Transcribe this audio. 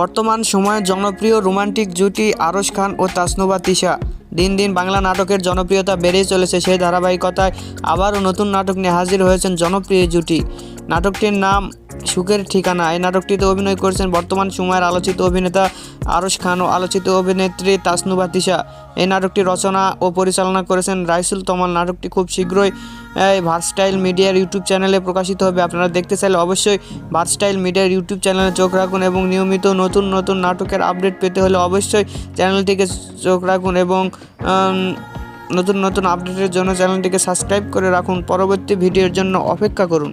বর্তমান সময়ে জনপ্রিয় রোমান্টিক জুটি আরশ খান ও তাসনুবা তিশা। দিন দিন বাংলা নাটকের জনপ্রিয়তা বেড়েই চলেছে সেই ধারাবাহিকতায়। আবারও নতুন নাটক নিয়ে হাজির হয়েছেন জনপ্রিয় জুটি। নাটকটির নাম সুখের ঠিকানা। এই নাটকটিতে অভিনয় করেছেন বর্তমান সময়ের আলোচিত অভিনেতা আরশ খান ও আলোচিত অভিনেত্রী তাসনুবা তিশা। এই নাটকটি রচনা ও পরিচালনা করেছেন রাইসুল তমাল। নাটকটি খুব শীঘ্রই ভার্সটাইল মিডিয়ার ইউটিউব চ্যানেলে প্রকাশিত হবে। আপনারা দেখতে চাইলে অবশ্যই ভার্সটাইল মিডিয়ার ইউটিউব চ্যানেলে চোখ রাখুন এবং নিয়মিত নতুন নতুন নাটকের আপডেট পেতে হলে অবশ্যই চ্যানেলটিকে চোখ রাখুন এবং নতুন নতুন আপডেটের জন্য চ্যানেলটিকে সাবস্ক্রাইব করে রাখুন। পরবর্তী ভিডিওর জন্য অপেক্ষা করুন।